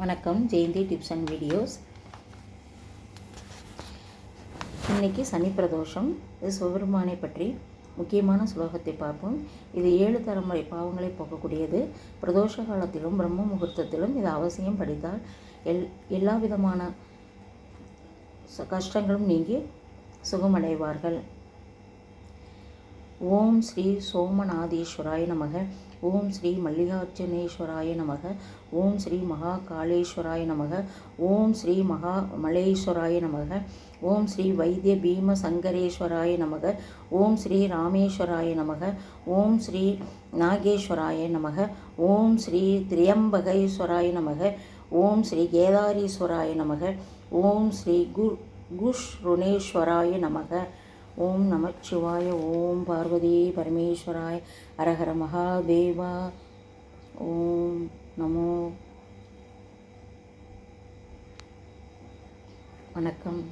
வணக்கம். Jayanthi tips and videos. இன்னைக்கு சனி பிரதோஷம். இது சிவபெருமானை பற்றி முக்கியமான ஸ்லோகத்தை பார்ப்போம். இது ஏழு தலைமுறை பாவங்களை போக்கக்கூடியது. பிரதோஷ காலத்திலும் பிரம்ம முகூர்த்தத்திலும் இது அவசியம் படித்தால் எல் எல்லா விதமான கஷ்டங்களும் நீங்கி சுகமடைவார்கள். ஓம் ஸ்ரீ சோமநாதீஸ்வராய நமக ஓம் ஸ்ரீ மல்லிகார்ஜுனேஸ்வராய நமக ஓம் ஸ்ரீ மகா காளேஸ்வராய நமக ஓம் ஸ்ரீ மகா மலேஸ்வராய நமக ஓம் ஸ்ரீ வைத்திய பீம சங்கரேஸ்வராய நமக ஓம் ஸ்ரீ ராமேஸ்வராய நமக ஓம் ஸ்ரீ நாகேஸ்வராய நமக ஓம் ஸ்ரீ திரியம்பகேஸ்வராய நமக ஓம் ஸ்ரீ கேதாரீஸ்வராய நமக ஓம் ஸ்ரீ கு ருணேஸ்வராய நமக ஓம் நமச்சிவாய ஓம் பார்வதி பரமேஸ்வராய் அரஹர மகாதேவா ஓம் நமோ. வணக்கம்.